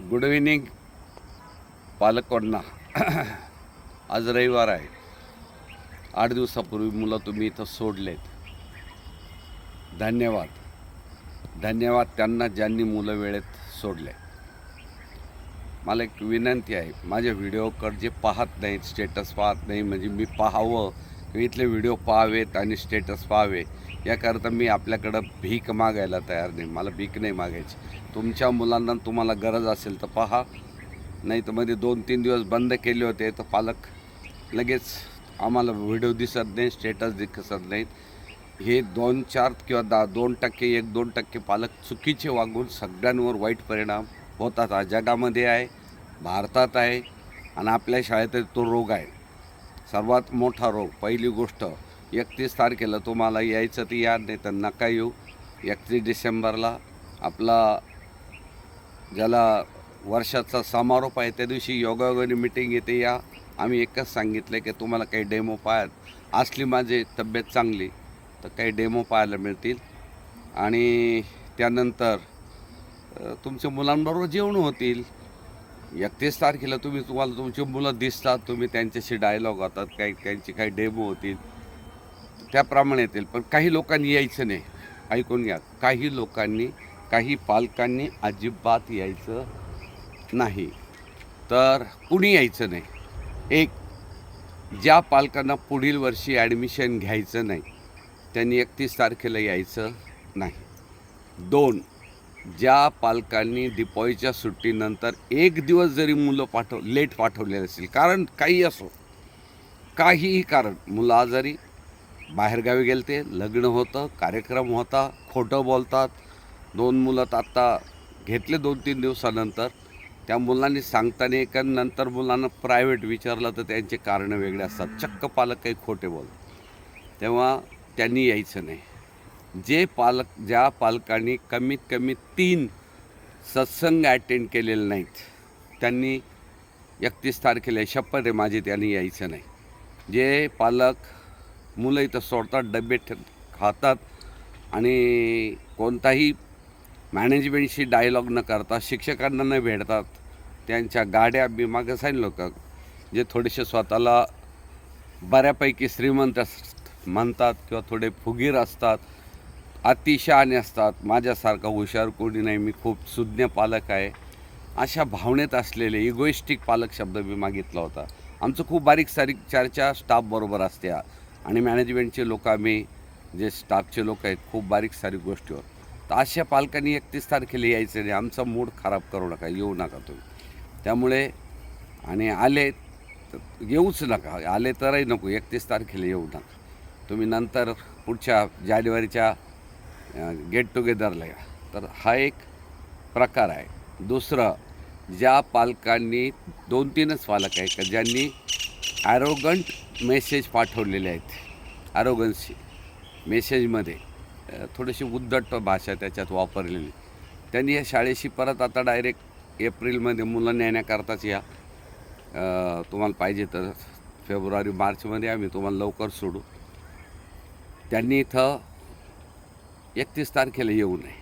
Good evening पालकांना आज रविवार आहे. आठ दिवसापूर्वी मुलं तुम्ही इथं सोडलेत. धन्यवाद. धन्यवाद त्यांना ज्यांनी मुलं वेळेत सोडले. मला एक विनंती आहे माझ्या व्हिडिओकडे जे पाहत नाहीत स्टेटस पाहत नाही म्हणजे मी पाहावं इथले व्हिडिओ पाहावेत आणि स्टेटस पाहावे याकरता मी आपल्याकडं भीक मागायला तयार नाही. मला भीक नाही मागायची. तुमच्या मुलांना तुम्हाला गरज असेल तर पहा. नाही तर मध्ये दोन तीन दिवस बंद केले होते तर पालक लगेच आम्हाला व्हिडिओ दिसत नाही स्टेटस दिसत नाहीत. हे दोन चार किंवा दहा दोन टक्के एक दोन टक्के पालक चुकीचे वागून सगळ्यांवर वाईट परिणाम होतात. हा जगामध्ये आहे भारतात आहे आणि आपल्या शाळेत तो रोग आहे. सर्वात मोठा रोग पहिली गोष्ट एकतीस तारखेला तुम्हाला यायचं तर याद नाही तर नका येऊ. एकतीस डिसेंबरला आपला ज्याला वर्षाचा समारोप आहे त्या दिवशी योगायोगाने मिटिंग येते. या आम्ही एकच सांगितलं की तुम्हाला काही डेमो पाहाय असली माझी तब्येत चांगली तर काही डेमो पाहायला मिळतील. आणि त्यानंतर तुमच्या मुलांबरोबर जेवण होतील. एकतीस तारखेला तुम्ही तुम्हाला तुमची मुलं दिसतात तुम्ही त्यांच्याशी डायलॉग होतात काही त्यांची काही डेमो होतील. त्याप्रमाणे येतील. पण काही लोकांनी यायचं नाही. ऐकून घ्या. काही लोकांनी काही पालकांनी अजिबात यायचं नाही. तर कुणी यायचं नाही? एक ज्या पालकांना पुढील वर्षी ॲडमिशन घ्यायचं नाही त्यांनी एकतीस तारखेला यायचं नाही. दोन ज्या पालकांनी दिपाळीच्या सुट्टीनंतर एक दिवस जरी मुलं पाठव लेट पाठवलेले असतील कारण काही असो काहीही कारण मुलं आजारी बाहेरगावी गेले ते लग्न होतं कार्यक्रम होता खोटं बोलतात दोन मुलं तर आत्ता घेतले दोन तीन दिवसानंतर त्या मुलांनी सांगताना एक नंतर मुलांना प्रायव्हेट विचारलं तर त्यांचे कारणं वेगळे असतात. चक्क पालक काही खोटे बोलतात. तेव्हा त्यांनी यायचं नाही. जे पालक ज्या पालकांनी कमीत कमी तीन सत्संग अटेंड केलेले नाहीत त्यांनी एकतीस तारखेला शपथ आहे माझी त्यांनी यायचं नाही. जे पालक मुलं इथं सोडतात डबे ठे खातात आणि कोणताही मॅनेजमेंटशी डायलॉग न करता शिक्षकांना न भेटतात त्यांच्या गाड्या मी मागं सांगितलं का जे थोडेसे स्वतःला बऱ्यापैकी श्रीमंत अस- म्हणतात किंवा थोडे फुगीर असतात अतिशहाणे असतात. माझ्यासारखा हुशार कोणी नाही. मी खूप सुज्ञ पालक आहे. अशा भावनेत असलेले इगोइस्टिक पालक शब्द मी मागितला होता. आमचं खूप बारीक सारीक चर्चा स्टाफबरोबर असते. आणि मॅनेजमेंटचे लोक आम्ही जे स्टाफचे लोक आहेत खूप बारीक सारीक गोष्टीवर. तर अशा पालकांनी एकतीस तारखेला यायचं नाही. आमचा मूड खराब करू नका. येऊ नका तुम्ही. त्यामुळे आणि आले तर येऊच नका. आले तरही नको. एकतीस तारखेला येऊ नका. तुम्ही नंतर पुढच्या जानेवारीच्या गेट टुगेदरला या. तर हा एक प्रकार आहे. दुसरं ज्या पालकांनी दोन तीनच पालक आहे का ज्यांनी ॲरोगंट मेसेज पाठवलेले आहेत. ॲरोगन्सी मेसेजमध्ये थोडीशी उद्धट भाषा त्याच्यात वापरलेली. त्यांनी या शाळेशी परत आता डायरेक्ट एप्रिलमध्ये मुलं नेण्याकरताच या. तुम्हाला पाहिजे तर फेब्रुवारी मार्चमध्ये आम्ही तुम्हाला लवकर सोडू. त्यांनी इथं एकतीस तारखेला येऊ नये.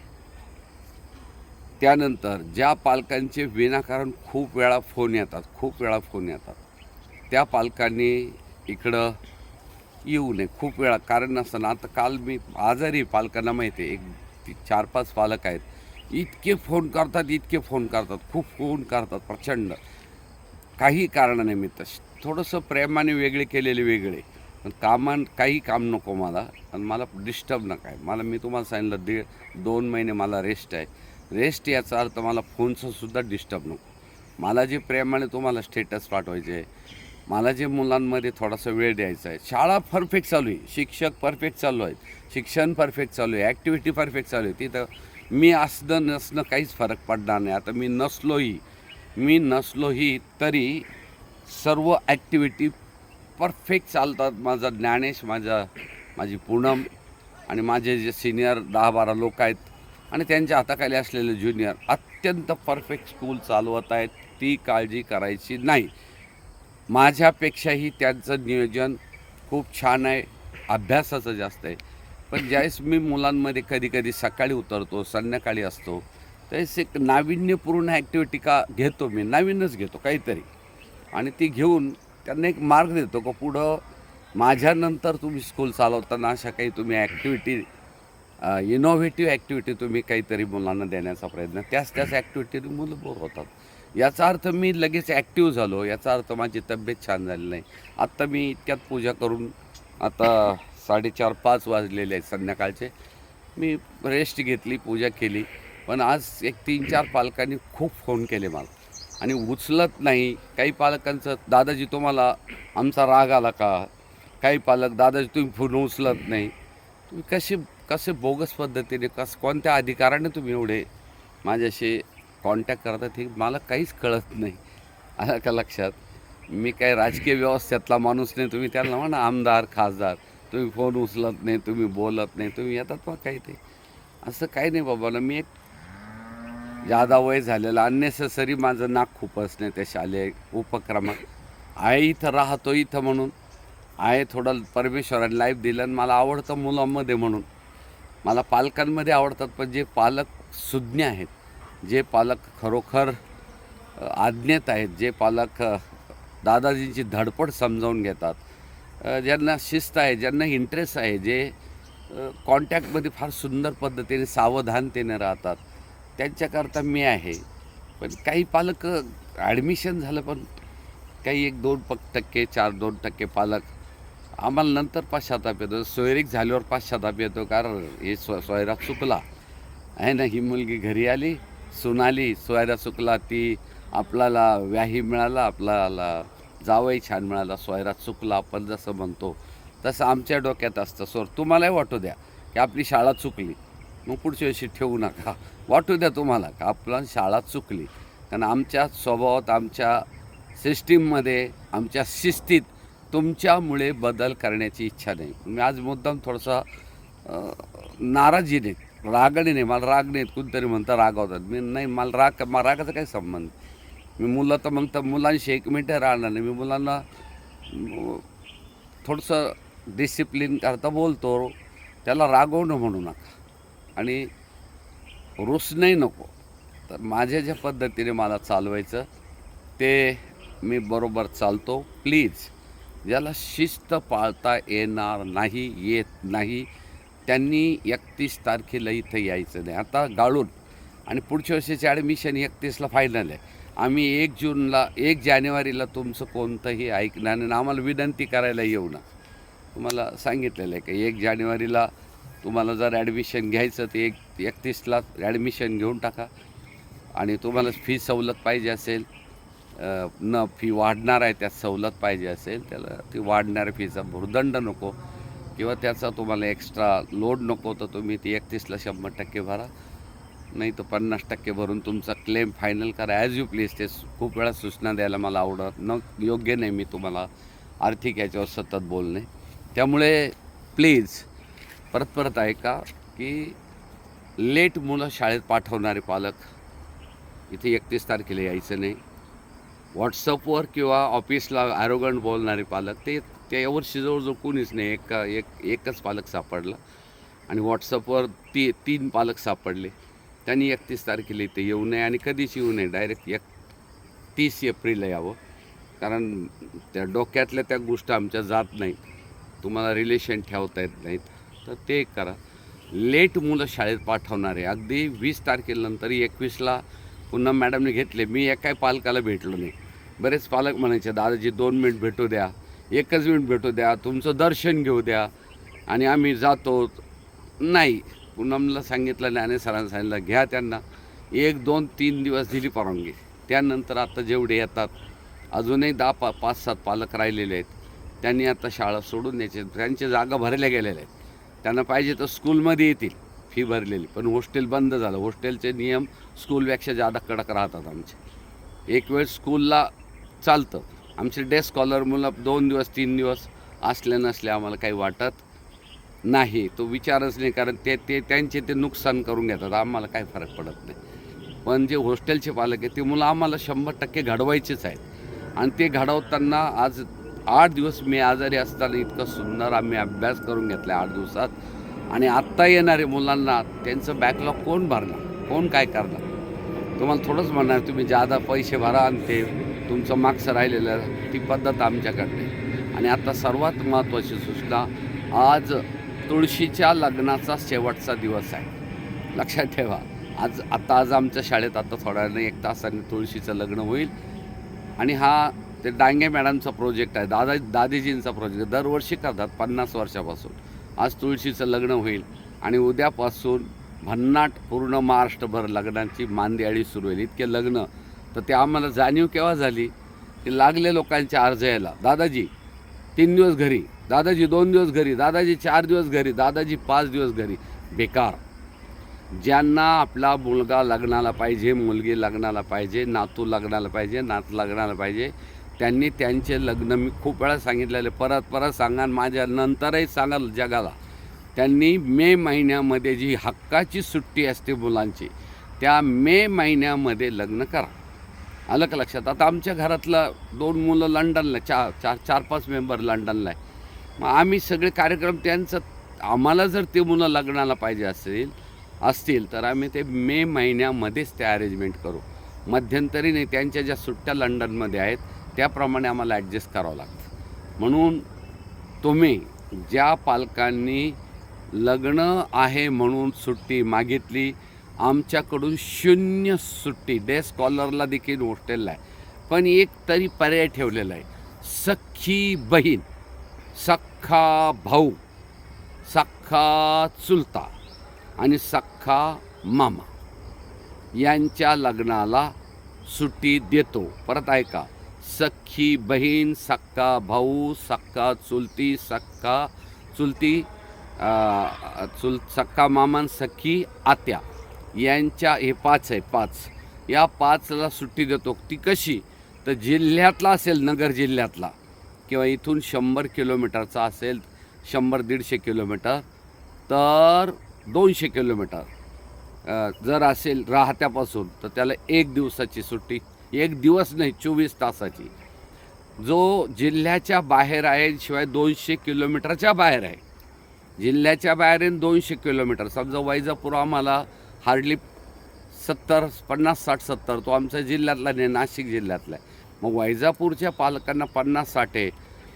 त्यानंतर ज्या पालकांचे विनाकारण खूप वेळा फोन येतात खूप वेळा फोन येतात त्या पालकांनी इकडं येऊ नये खूप वेळा. कारण नसताना आता काल मी आजारी पालकांना माहिती आहे एक चार पाच पालक आहेत. इतके फोन करतात इतके फोन करतात खूप फोन करतात प्रचंड. काही कारणानिमित्त थोडंसं प्रेमाने वेगळे केलेले वेगळे. पण कामान काही काम नको मला. आणि मला डिस्टर्ब नका. आहे मला मी तुम्हाला सांगितलं दीड दोन महिने मला रेस्ट आहे. रेस्ट याचा अर्थ मला फोनचं सुद्धा डिस्टर्ब नको. मला जे प्रेमाने तुम्हाला स्टेटस पाठवायचे आहे मला जे मुलांमध्ये थोडासा वेळ द्यायचा आहे. शाळा परफेक्ट चालू आहे. शिक्षक परफेक्ट चालू आहेत. शिक्षण परफेक्ट चालू आहे. ॲक्टिव्हिटी परफेक्ट चालू आहे. तिथं मी असणं नसणं काहीच फरक पडणार नाही. आता मी नसलोही मी नसलोही तरी सर्व ॲक्टिव्हिटी परफेक्ट चालतात माझा ज्ञानेश माझा माझी पूनम आणि माझे जे सिनियर दहा बारा लोक आहेत आणि त्यांच्या हाताखाली असलेले ज्युनियर अत्यंत परफेक्ट स्कूल चालवत आहेत. ती काळजी करायची नाही. माझ्यापेक्षाही त्यांचं नियोजन खूप छान आहे. अभ्यासाचं जास्त आहे. पण ज्यावेळेस मी मुलांमध्ये कधी कधी सकाळी उतरतो संध्याकाळी असतो त्यावेळेस एक नाविन्यपूर्ण ॲक्टिव्हिटी का घेतो मी नवीनच घेतो काहीतरी. आणि ती घेऊन त्यांना एक मार्ग देतो का पुढं माझ्यानंतर तुम्ही स्कूल चालवताना अशा काही तुम्ही ॲक्टिव्हिटी इनोव्हेटिव्ह ॲक्टिव्हिटी तुम्ही काहीतरी मुलांना देण्याचा प्रयत्न त्याच त्याच ॲक्टिव्हिटीने मुलं बोर होतात. याचा अर्थ मी लगेच ॲक्टिव्ह झालो याचा अर्थ माझी तब्येत छान झाली नाही. आत्ता मी इतक्यात पूजा करून आता साडेचार पाच वाजलेले आहेत संध्याकाळचे. मी रेस्ट घेतली पूजा केली. पण आज एक तीन चार पालकांनी खूप फोन केले मला. आणि उचलत नाही. काही पालकांचं दादाजी तुम्हाला आमचा राग आला का? काही पालक दादाजी तुम्ही फोन उचलत नाही. तुम्ही कसे कसे बोगस पद्धतीने कस कोणत्या अधिकाराने तुम्ही एवढे माझ्याशी कॉन्टॅक्ट करतात हे मला काहीच कळत नाही. आलं का लक्षात? मी काही राजकीय व्यवस्थेतला माणूस नाही. तुम्ही त्यांना म्हणा आमदार खासदार तुम्ही फोन उचलत नाही तुम्ही बोलत नाही तुम्ही येतात मग काही ते असं काही नाही बाबा. मी एक जादा वय झालेलं अननेसेसरी माझं नाक खुपसणे त्या शालेय उपक्रमात. आहे इथं राहतो इथं म्हणून. आहे थोडं परमेश्वराने लाईफ दिलं आणि मला आवडतं मुलांमध्ये म्हणून. मला पालकांमध्ये आवडतात पण जे पालक सुज्ञ आहेत जे पालक खरोखर आज्ञेत आहेत जे पालक दादाजींची धडपड समजावून घेतात ज्यांना शिस्त आहे ज्यांना इंटरेस्ट आहे जे कॉन्टॅक्टमध्ये फार सुंदर पद्धतीने सावधानतेने राहतात. त्यांच्याकरता मी आहे. पण काही पालक ॲडमिशन झालं पण काही एक दोन पक टक्के चार दोन टक्के पालक आम्हाला नंतर पाश्चाताप येतो. सोयरीक झाल्यावर पाश्चाताप येतो कारण हे स्व सोयरा चुकला आहे ना ही मुलगी घरी आली सुनाली सोयरा चुकला ती आपल्याला व्याही मिळाला आपल्याला जावई छान मिळाला सोयरा चुकला आपण जसं म्हणतो तसं आमच्या डोक्यात असतं. सर तुम्हालाही वाटू द्या की आपली शाळा चुकली. मग पुढच्या वर्षी ठेवू नका. वाटू द्या तुम्हाला का आपला शाळा चुकली. कारण आमच्या स्वभावात आमच्या सिस्टीममध्ये आमच्या शिस्तीत तुमच्यामुळे बदल करण्याची इच्छा नाही. मी आज मुद्दाम थोडासा नाराजी नाराजीने रागाने नाही. मला राग नाहीत कोणतरी म्हणतं रागावतात. मी नाही मला राग मला रागाचा काही संबंध मी मुलं तर मग तर मुलांशी एक मिनटं राहणार नाही. मी मुलांना थोडंसं डिसिप्लिन करता बोलतो. त्याला रागवणं म्हणू नका. आणि रुसणंही नको. तर माझ्या ज्या पद्धतीने मला चालवायचं ते मी बरोबर चालतो. प्लीज ज्याला शिस्त पाळता येणार नाही येत नाही त्यांनी एकतीस तारखेला इथं यायचं नाही. आता गाळून आणि पुढच्या वर्षीचे ॲडमिशन एकतीसला फायनल आहे. आम्ही एक जूनला एक जानेवारीला तुमचं कोणतंही ऐकणार आणि आम्हाला विनंती करायला येऊ ना तुम्हाला सांगितलेलं आहे की एक जानेवारीला तुम्हाला जर ॲडमिशन घ्यायचं ते एक एकतीसला ॲडमिशन घेऊन टाका. आणि तुम्हाला फी सवलत पाहिजे असेल न फी वाढणार आहे त्यात सवलत पाहिजे असेल त्याला ती वाढणाऱ्या फीचा भुर्दंड नको. किंवा त्याचा तुम्हाला एक्स्ट्रा लोड नको तर तुम्ही ती एकतीसला शंभर टक्के भरा. नाही तर पन्नास टक्के भरून तुमचा क्लेम फायनल करा. ॲज यू प्लीज ते खूप वेळा सूचना द्यायला मला आवडत न योग्य नाही मी तुम्हाला आर्थिक याच्यावर सतत बोलणे. त्यामुळे प्लीज परत परत ऐका की लेट मुलं शाळेत पाठवणारे पालक इथे एकतीस तारखेला यायचं नाही. व्हॉट्सअपवर किंवा ऑफिसला ॲरोगंट बोलणारे पालक ते त्या यावर्षी जवळजवळ कोणीच नाही एक एक एकच पालक सापडला. आणि व्हॉट्सअपवर ती तीन पालक सापडले. त्यांनी एकतीस तारखेला इथे येऊ नये आणि कधीच येऊ नये डायरेक्ट एक तीस एप्रिलला यावं. कारण त्या डोक्यातल्या त्या गोष्टी आमच्या जात नाहीत. तुम्हाला रिलेशन ठेवता येत नाहीत. तर ते करा. लेट मुलं शाळेत पाठवणारे अगदी वीस तारखेनंतर एकवीसला पुन्हा मॅडमने घेतले. मी एकाही पालकाला भेटलो नाही. बरेच पालक म्हणायचे दादाजी दोन मिनिट भेटू द्या. एकच मिनिट भेटू द्या. तुमचं दर्शन घेऊ द्या. आणि आम्ही जातो. नाही. पूनमला सांगितलं ज्ञाने सरांना सांगितलं घ्या त्यांना. एक दोन तीन दिवस दिली परवानगी. त्यानंतर आता जेवढे येतात अजूनही दहा पा पाच सात पालक राहिलेले आहेत. त्यांनी आता शाळा सोडून द्यायचे. त्यांच्या जागा भरल्या गेलेल्या आहेत. त्यांना पाहिजे तर स्कूलमध्ये येतील फी भरलेली. पण हॉस्टेल बंद झालं. हॉस्टेलचे नियम स्कूलपेक्षा जादा कडक राहतात आमचे. एक वेळ स्कूलला चालतं. आमचे डे स्कॉलर मुलं दोन दिवस तीन दिवस असले नसले आम्हाला काही वाटत नाही. तो विचारच नाही कारण ते ते त्यांचे ते नुकसान करून घेतात. आम्हाला काही फरक पडत नाही. पण जे हॉस्टेलचे पालक आहेत ते मुलं आम्हाला शंभर टक्के घडवायचेच आहेत. आणि ते घडवताना आज आठ दिवस मी आजारी असताना इतकं सुंदर आम्ही अभ्यास करून घेतला आठ दिवसात. आणि आत्ता येणाऱ्या मुलांना त्यांचं बॅकलॉग कोण भरणार? कोण काय करणार? तुम्हाला थोडंच म्हणणार तुम्ही जादा पैसे भरा आणि ते तुमचं मागचं राहिलेलं ती पद्धत आमच्याकडे आणि आता सर्वात महत्त्वाची सूचना आज तुळशीच्या लग्नाचा शेवटचा दिवस आहे. लक्षात ठेवा आज आता आज आमच्या शाळेत आता थोड्या एक तासाने तुळशीचं लग्न होईल. आणि हा ते डांगे मॅडमचा प्रोजेक्ट आहे दादा दादीजींचा प्रोजेक्ट दरवर्षी करतात पन्नास वर्षापासून. आज तुळशीचं लग्न होईल आणि उद्यापासून भन्नाट पूर्ण महाराष्ट्रभर लग्नाची मांदियाळी सुरू होईल. इतके लग्न. तर ते आम्हाला जाणीव केव्हा झाली? की लागले लोकांचे अर्ज यायला दादाजी तीन दिवस घरी. दादाजी दोन दिवस घरी. दादाजी चार दिवस घरी. दादाजी पाच दिवस घरी. बेकार. ज्यांना आपला मुलगा लग्नाला पाहिजे मुलगी लग्नाला पाहिजे नातू लग्नाला पाहिजे नात लग्नाला पाहिजे त्यांनी त्यांचे लग्न मी खूप वेळा सांगितलेले. परत परत सांगा माझ्या नंतरही सांगाल जगाला. त्यांनी मे महिन्यामध्ये जी हक्काची सुट्टी असते मुलांची त्या मे महिन्यामध्ये लग्न करा. आलं का लक्षात. आता आमच्या घरातलं दोन मुलं लंडनला चार चार चार पाच मेंबर लंडनला आहे. मग आम्ही सगळे कार्यक्रम त्यांचं आम्हाला जर ते मुलं लग्नाला पाहिजे असेल असतील तर आम्ही ते मे महिन्यामध्येच ते अरेंजमेंट करू. मध्यंतरी नाही त्यांच्या ज्या सुट्ट्या लंडनमध्ये आहेत त्याप्रमाणे आम्हाला ॲडजस्ट करावं लागतं. म्हणून तुम्ही ज्या पालकांनी लग्न आहे म्हणून सुट्टी मागितली आमच्याकडून शून्य सुट्टी. डे स्कॉलरला देखील हॉस्टेलला आहे. पण एक तरी पर्याय ठेवलेला आहे. सख्खी बहीण सख्खा भाऊ सख्खा चुलता आणि सख्खा मामा यांच्या लग्नाला सुट्टी देतो. परत ऐका सख्खी बहीण सक्का भाऊ सक्का चुलती सक्का चुलती चुल सक्का मामान सख्खी आत्या. यांच्या हे पाच आहे पाच. या पाचला सुट्टी देतो. ती कशी? तर जिल्ह्यातला असेल नगर जिल्ह्यातला. किंवा इथून शंभर किलोमीटरचा असेल शंभर दीडशे किलोमीटर तर दोनशे किलोमीटर. जर असेल राहत्यापासून तर त्याला एक दिवसाची सुट्टी. एक दिवस नाही चोवीस तासाची. जो जिल्ह्याच्या बाहेर आहे शिवाय दोनशे किलोमीटरच्या बाहेर आहे. जिल्ह्याच्या बाहेर आहे दोनशे किलोमीटर. समजा वैजापूर आम्हाला हार्डली सत्तर पन्नास साठ सत्तर. तो आमच्या जिल्ह्यातला नाही नाशिक जिल्ह्यातला आहे. मग वैजापूरच्या पालकांना पन्नास साठ आहे.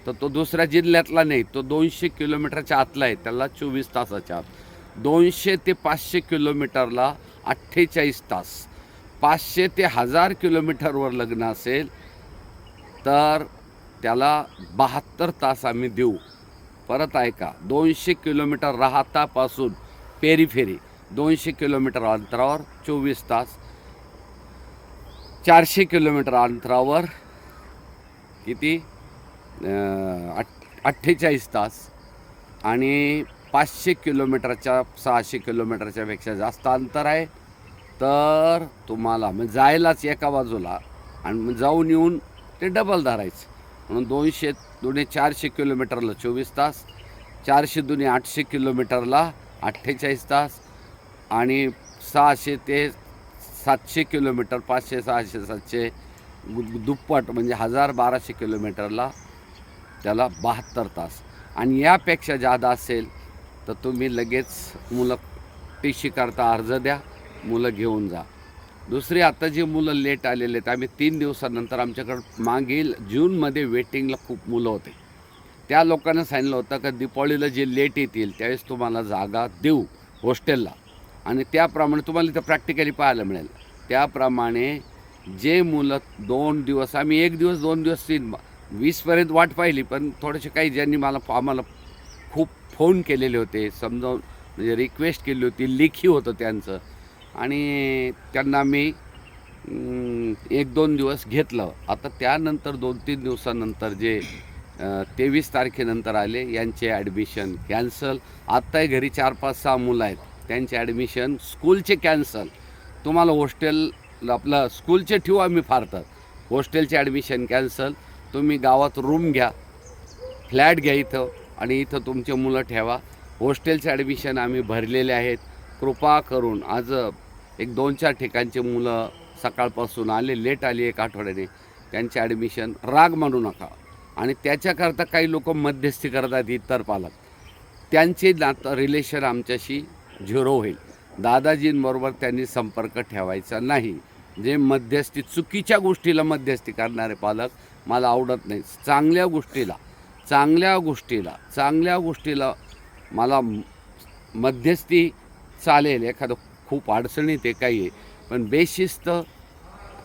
तर तो दुसऱ्या जिल्ह्यातला नाही तो दोनशे किलोमीटरच्या आतला आहे. त्याला चोवीस तासाच्या आत. दोनशे ते पाचशे किलोमीटरला अठ्ठेचाळीस तास. पाचशे ते हजार किलोमीटरवर लग्न असेल तर त्याला बहात्तर तास आम्ही देऊ. परत ऐका दोनशे किलोमीटर राहतापासून पेरीफेरी दोनशे किलोमीटर अंतरावर चोवीस तास चारशे किलोमीटर अंतरावर किती? अठ्ठेचाळीस तास आणि पाचशे किलोमीटरच्या सहाशे किलोमीटरच्यापेक्षा जास्त अंतर आहे. तर तुम्हाला म्हणजे जायलाच एका बाजूला आणि मग जाऊन येऊन ते डबल धरायचं. म्हणून दोनशे दोन्हे चारशे किलोमीटरला चोवीस तास चारशे दोन्ही आठशे किलोमीटरला अठ्ठेचाळीस तास आणि सहाशे ते सातशे किलोमीटर पाचशे सहाशे सातशे दुप्पट म्हणजे हजार बाराशे किलोमीटरला त्याला बहात्तर तास. आणि यापेक्षा जादा असेल तर तुम्ही लगेच मुलं टी सी करता अर्ज द्या. मुलं घेऊन जा. दुसरी आता जी मुलं लेट आलेले आहेत आम्ही तीन दिवसानंतर आमच्याकडं मागील जूनमध्ये वेटिंगला खूप मुलं होते. त्या लोकांना सांगितलं होतं का दीपावलीला जे लेट येतील त्यावेळेस तुम्हाला जागा देऊ हॉस्टेलला आणि त्याप्रमाणे तुम्हाला इथं प्रॅक्टिकली पाहायला मिळेल. त्याप्रमाणे जे मुलं दोन दिवस आम्ही एक दिवस दोन दिवस तीन वीसपर्यंत वाट पाहिली पण थोडेसे काही ज्यांनी मला आम्हाला खूप फोन केलेले होते समजावून म्हणजे रिक्वेस्ट केली होती लेखी होतं त्यांचं. आणि त्यांना मी एक दोन दिवस घेतलं. आता त्यानंतर दोन तीन दिवसानंतर जे तेवीस तारखेनंतर आले यांचे ॲडमिशन कॅन्सल आत्ताही घरी चार पाच सहा मुलं आहेत. त्यांचे ॲडमिशन स्कूलचे कॅन्सल तुम्हाला हॉस्टेल आपलं स्कूलचे ठेवू आम्ही फार तर. हॉस्टेलचे ॲडमिशन कॅन्सल तुम्ही गावात रूम घ्या. फ्लॅट घ्या इथं आणि इथं तुमचे मुलं ठेवा. हॉस्टेलचे ॲडमिशन आम्ही भरलेले आहेत. कृपा करून आज एक दोन चार ठिकाणचे मुलं सकाळपासून आले लेट आली एक आठवड्याने त्यांचे ॲडमिशन राग मानू नका. आणि त्याच्याकरता काही लोक मध्यस्थी करतात इतर पालक. त्यांचे नातं रिलेशन आमच्याशी झिरो होईल. दादाजींबरोबर त्यांनी संपर्क ठेवायचा नाही. जे मध्यस्थी चुकीच्या गोष्टीला मध्यस्थी करणारे पालक मला आवडत नाही. चांगल्या गोष्टीला चांगल्या गोष्टीला चांगल्या गोष्टीला मला मध्यस्थी चालेल. एखादं खूप अडचणीत आहे काही आहे. पण बेशिस्त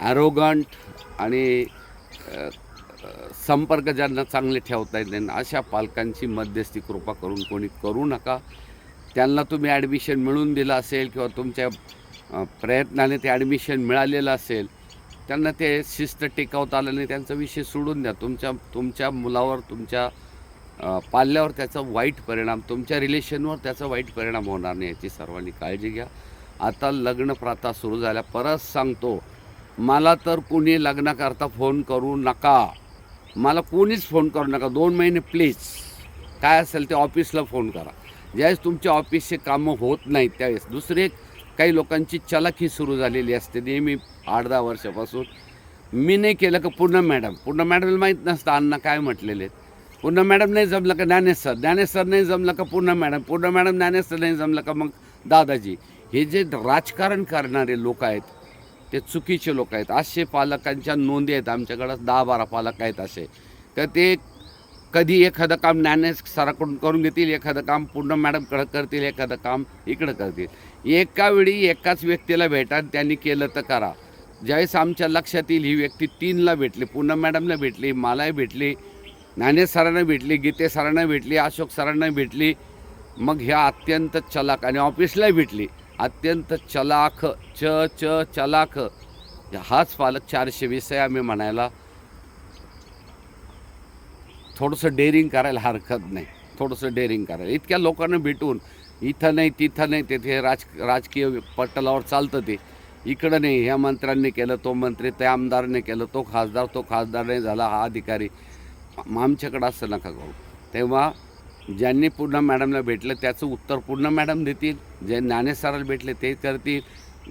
ॲरोगंट आणि संपर्क ज्यांना चांगले ठेवता येत नाही अशा पालकांची मध्यस्थी कृपा करून कोणी करू नका. त्यांना तुम्ही ॲडमिशन मिळून दिलं असेल किंवा तुमच्या प्रयत्नाने ते ॲडमिशन मिळालेलं असेल त्यांना ते शिस्त टिकवता आलं नाही त्यांचा विषय सोडून द्या. तुमच्या तुमच्या मुलावर तुमच्या पाल्यावर त्याचा वाईट परिणाम तुमच्या रिलेशनवर त्याचा वाईट परिणाम होणार नाही याची सर्वांनी काळजी घ्या. आता लग्न प्रथा सुरू झाल्या. परत सांगतो मला तर कुणी लग्नाकरता फोन करू नका. मला कोणीच फोन करू नका. दोन महिने प्लीज काय असेल ते ऑफिसला फोन करा. ज्यावेळेस तुमच्या ऑफिसचे कामं होत नाहीत त्यावेळेस. दुसरे काही लोकांची चलाखी सुरू झालेली असते नेहमी आठ दहा वर्षापासून. मी नाही केलं का पूर्ण मॅडम पूर्ण मॅडमला माहीत नसतं अण्णा काय म्हटलेले आहेत. पूर्ण मॅडम नाही जमलं का ज्ञानेश्वर? ज्ञानेश्वर नाही जमलं का पूर्ण मॅडम पूर्ण मॅडम ज्ञानेश्वर नाही जमलं का मग दादाजी? हे जे राजकारण करणारे लोक आहेत ते चुकीचे लोक आहेत. असे पालकांच्या नोंदी आहेत. आमच्याकडं दहा बारा पालक आहेत असे. तर ते कधी एखादं काम ज्ञाने सराकडून करून घेतील एखादं काम पूर्ण मॅडमकडं करतील एखादं काम इकडं करतील. एका वेळी एकाच व्यक्तीला भेटा त्यांनी केलं तर करा. ज्यावेळेस आमच्या लक्षात येईल ही व्यक्ती तीनला भेटली पूनम मॅडमला भेटली मलाही भेटली ज्ञाने सरांना भेटली गीते सरांना भेटली अशोक सरांना भेटली मग ह्या अत्यंत चलाक आणि ऑफिसलाही भेटली. अत्यंत चलाख च च चलाख. हाच पालक चारशे वीस आहे आम्ही म्हणायला थोडंसं डेअरिंग करायला हरकत नाही. थोडंसं डेअरिंग करायला. इतक्या लोकांना भेटून इथं नाही तिथं नाही तेथे राज राजकीय पटलावर चालतं ते. इकडं नाही ह्या मंत्र्यांनी केलं तो मंत्री त्या आमदारने केलं तो खासदार तो खासदार नाही झाला हा अधिकारी. आमच्याकडं असं नका करू. तेव्हा ज्यांनी पूर्ण मॅडमला भेटलं त्याचं उत्तर पूर्ण मॅडम देतील. जे ज्ञानेसराला भेटले ते करतील.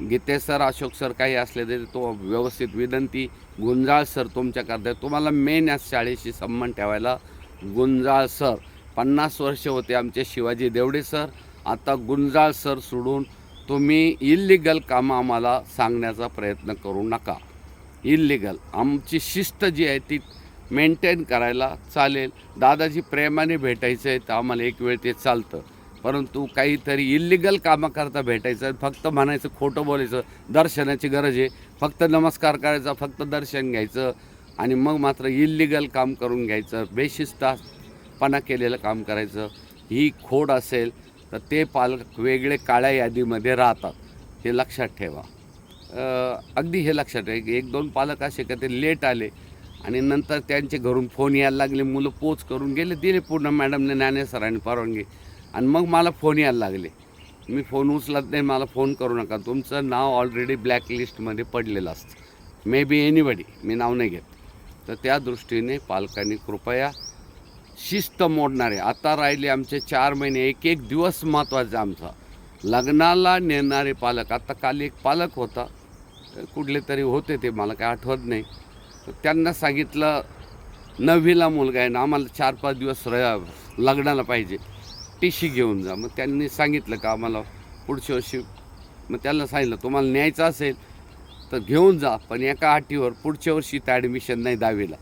गीते सर अशोक सर काही असले तरी तो व्यवस्थित विनंती. गुंजाळ सर तुमच्याकरता तुम्हाला मेन या शाळेशी संबंध ठेवायला गुंजाळ सर. पन्नास वर्ष होते आमचे शिवाजी देवडे सर. आता गुंजाळ सर सोडून तुम्ही इल्लिगल कामं आम्हाला सांगण्याचा प्रयत्न करू नका. इल्लिगल. आमची शिस्त जी आहे ती मेंटेन करायला चालेल. दादाजी प्रेमाने भेटायचं आहे तर आम्हाला एक वेळ ते चालतं. परंतु काहीतरी इल्लिगल कामं करता भेटायचं फक्त म्हणायचं खोटं बोलायचं दर्शनाची गरज आहे. फक्त नमस्कार करायचा फक्त दर्शन घ्यायचं आणि मग मात्र इल्लिगल काम करून घ्यायचं बेशिस्तापणा केलेलं काम करायचं. ही खोड असेल तर ते पालक वेगळे काळ्या यादीमध्ये राहतात. हे लक्षात ठेवा. अगदी हे लक्षात ठेवा. की एक दोन पालक असे का ते लेट आले आणि नंतर त्यांचे घरून फोन यायला लागले मुलं पोच करून गेले दिले पूर्ण मॅडमने ज्ञाने सरांनी परवानगी आणि मग मला फोन यायला लागले. मी फोन उचलत नाही मला फोन करू नका. तुमचं नाव ऑलरेडी ब्लॅकलिस्टमध्ये पडलेलं असतं. मे बी एनीबडी मी नाव नाही घेत. तर त्या दृष्टीने पालकांनी कृपया शिस्त मोडणारे आता राहिले आमचे चार महिने एक एक दिवस महत्त्वाचा आमचा. लग्नाला नेणारे पालक आता काल एक पालक होता. कुठले तरी होते ते मला काय आठवत नाही. तर त्यांना सांगितलं नववीला मुलगा आहे ना आम्हाला चार पाच दिवस र लग्नाला पाहिजे. टी सी घेऊन जा. मग त्यांनी सांगितलं का आम्हाला पुढच्या वर्षी मग त्यांना सांगितलं तुम्हाला न्यायचं असेल तर घेऊन जा पण एका अटीवर पुढच्या वर्षी तर ॲडमिशन नाही दहावीला.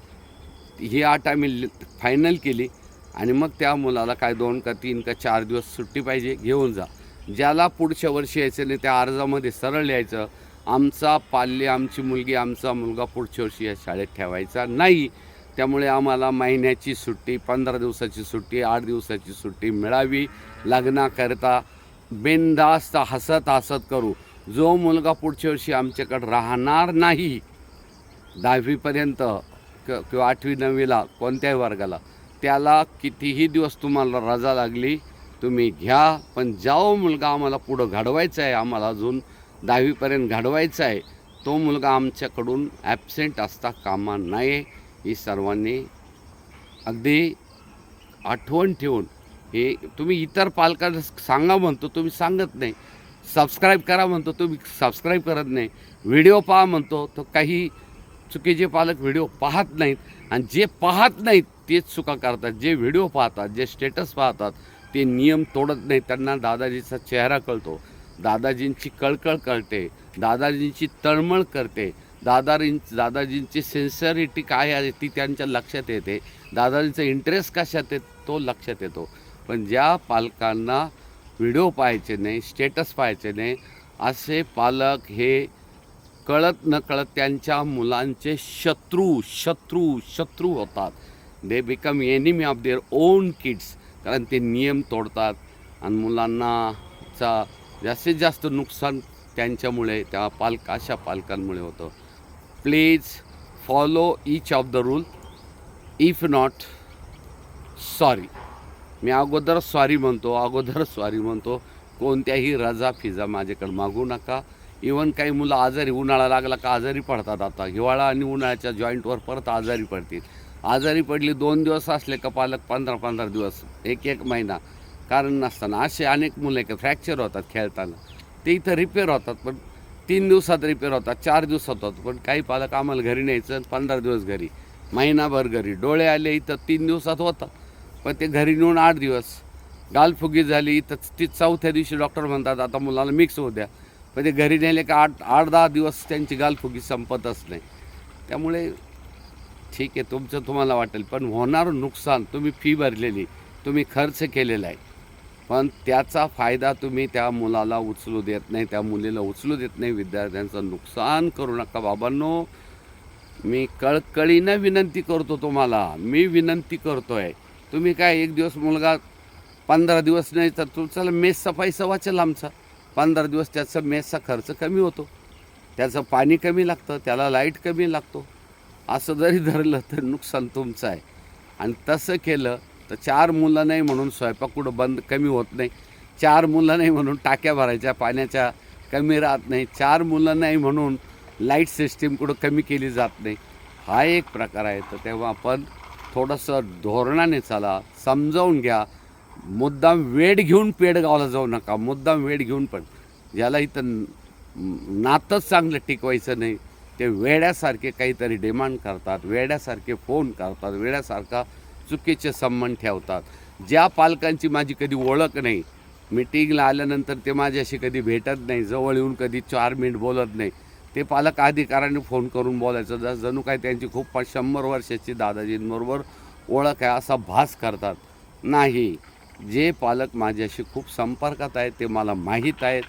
ही आठ आम्ही फायनल केली आणि मग त्या मुलाला काय दोन का तीन का चार दिवस सुट्टी पाहिजे घेऊन जा. ज्याला पुढच्या वर्षी यायचं नाही त्या अर्जामध्ये सरळ यायचं. आमचा पाल्य आमची मुलगी आमचा मुलगा पुढच्या वर्षी या शाळेत ठेवायचा नाही. त्यामुळे आम्हाला महिन्याची सुट्टी पंधरा दिवसाची सुट्टी आठ दिवसाची सुट्टी मिळावी. लग्नाकरता बिनधास्त हसत हसत करू. जो मुलगा पुढच्या वर्षी आमच्याकडे राहणार नाही दहावीपर्यंत क- किंवा आठवी नववीला कोणत्याही वर्गाला त्याला कितीही दिवस तुम्हाला रजा लागली तुम्ही घ्या. पण जाओ मुलगा आम्हाला पुढं घडवायचा आहे आम्हाला अजून दहावीपर्यंत घडवायचा आहे तो मुलगा आमच्याकडून ॲबसेंट असता कामा नये ही सर्वांनी अगदी आठवण ठेवून हे तुम्ही इतर पालकांना सांगा म्हणतो तुम्ही सांगत नाही. सबस्क्राईब करा म्हणतो तुम्ही सबस्क्राईब करत नाही. व्हिडिओ पहा म्हणतो तर काही चुकीचे पालक व्हिडिओ पाहत नाहीत आणि जे पाहत नाहीत तेच चुका करतात. जे व्हिडिओ पाहतात जे स्टेटस पाहतात ते नियम तोडत नाहीत. त्यांना दादाजीचा चेहरा कळतो. दादाजींची कळकळ कळते दादाजींची तळमळ करते. दादारीं दादाजींची सिन्सिअरिटी काय आहे ती त्यांच्या लक्षात येते. दादाजींचा इंटरेस्ट कशात येत तो लक्षात येतो. पण ज्या पालकांना व्हिडिओ पाहायचे नाही स्टेटस पाहायचे नाही असे पालक हे कळत नकळत त्यांच्या मुलांचे शत्रू शत्रू शत्रू होतात. They become enemy of their own kids कारण ते नियम तोडतात. आणि मुलांनाचा जास्तीत जास्त नुकसान त्यांच्यामुळे त्या पालक अशा पालकांमुळे होतं. Please follow each of the rule if not sorry मी अगोदर सॉरी म्हणतो अगोदर सॉरी म्हणतो. कोणत्याही रजा फिजा माझ्याकडे मागू नका. इवन काही मुलं आजारी उन्हाळा लागला का आजारी पडतात आता. हिवाळा आणि उन्हाळ्याच्या जॉईंटवर परत आजारी पडतील. आजारी पडली दोन दिवस असले का पालक पंधरा पंधरा दिवस एक एक महिना. कारण नसताना. असे अनेक मुलं एक फ्रॅक्चर होतात खेळताना. ते इथं रिपेअर होतात पण तीन दिवसात रिपेअर होतात चार दिवसात होतात. पण काही पालक आम्हाला घरी न्यायचं पंधरा दिवस घरी. महिनाभर घरी. डोळे आले इथं तीन दिवसात होतात. पण ते घरी नेऊन आठ दिवस. गालफुगी झाली इथं ती चौथ्या दिवशी डॉक्टर म्हणतात आता मुलाला मिक्स होऊ द्या. पण ते घरी नेले का आठ आठ दहा दिवस त्यांची गालफुगी संपतच नाही. त्यामुळे ठीक आहे तुमचं तुम्हाला वाटेल पण होणारं नुकसान. तुम्ही फी भरलेली तुम्ही खर्च केलेला आहे. पण त्याचा फायदा तुम्ही त्या मुलाला उचलू देत नाही त्या मुलीला उचलू देत नाही विद्यार्थ्यांचं नुकसान करू नका. बाबांनो मी कळकळीनं विनंती करतो तुम्हाला. मी विनंती करतो आहे तुम्ही काय एक दिवस मुलगा पंधरा दिवस नाही तर तुमचा मेसचा पैसा वाचेल आमचा पंधरा दिवस त्याचा मेसचा खर्च कमी होतो. त्याचं पाणी कमी लागतं त्याला लाइट कमी लागतो. असं जरी धरलं तर नुकसान तुमचं आहे. आणि तसं केलं तर चार मुलं नाही म्हणून स्वयंपाक कुठं बंद कमी होत नाही. चार मुलं नाही म्हणून टाक्या भरायच्या पाण्याच्या कमी राहत नाही. चार मुलं नाही म्हणून लाइट सिस्टीम कुठं कमी केली जात नाही. हा एक प्रकार आहे. तर तेव्हा आपण थोडंसं धोरणाने चाला समजावून घ्या. मुद्दाम वेळ घेऊन पेडगावला जाऊ नका. मुद्दाम वेळ घेऊन पण. ज्याला इथं नातंच चांगलं टिकवायचं नाही. ते वेड्यासारखे काहीतरी डिमांड करतात वेड्यासारखे फोन करतात वेड्यासारखा चुकीचे संबंध ठेवतात. ज्या पालकांची माझी कधी ओळख नाही मिटिंगला आल्यानंतर ते माझ्याशी कधी भेटत नाही जवळ येऊन कधी चार मिनिट बोलत नाही ते पालक अधिकाऱ्यांनी फोन करून बोलायचं. जर जणू काय त्यांची खूप शंभर वर्षाची दादाजींबरोबर ओळख आहे असा भास करतात. नाही जे पालक माझ्याशी खूप संपर्कात आहेत ते मला माहीत आहेत.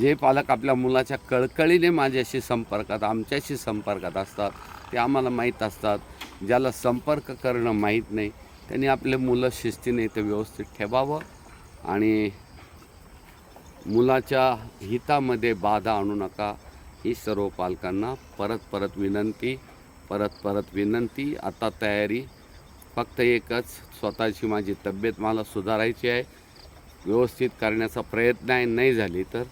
जे पालक आपल्या मुलाच्या कळकळीने माझ्याशी संपर्कात आमच्याशी संपर्कात असतात. ते आम्हाला माहीत असतात ज्याला संपर्क करणं माहीत नाही त्यांनी आपले मुलं शिस्तीने ते व्यवस्थित ठेवावं आणि मुलाच्या हितामध्ये बाधा आणू नका. ही सर्व पालकांना परत परत विनंती परत परत विनंती. आता तयारी फक्त एकच स्वतःची माझी तब्येत मला सुधारायची आहे. व्यवस्थित करण्याचा प्रयत्न आहे. नाही झाली तर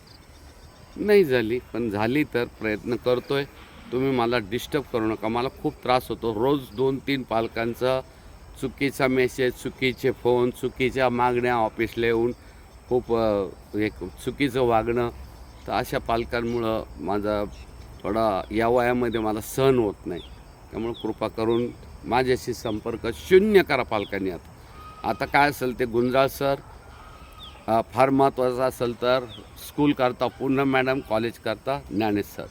नाही झाली पण झाली तर प्रयत्न करतो आहे तुम्ही मला डिस्टर्ब करू नका. मला खूप त्रास होतो. रोज दोन तीन पालकांचा चुकीचा मेसेज चुकीचे फोन चुकीच्या मागण्या ऑफिसला येऊन खूप एक चुकीचं वागणं. तर अशा पालकांमुळं माझा थोडा या वयामध्ये मला सहन होत नाही. त्यामुळं कृपा करून माझ्याशी संपर्क शून्य करा पालकांनी आता. आता काय असेल ते गुंजाळ सर फार महत्त्वाचं असेल तर स्कूल करता पूर्ण मॅडम कॉलेज करता ज्ञानेश सर.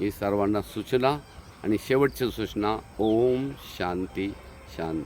ही सर्वांना सूचना आणि शेवटची सूचना. ओम शांती शांती.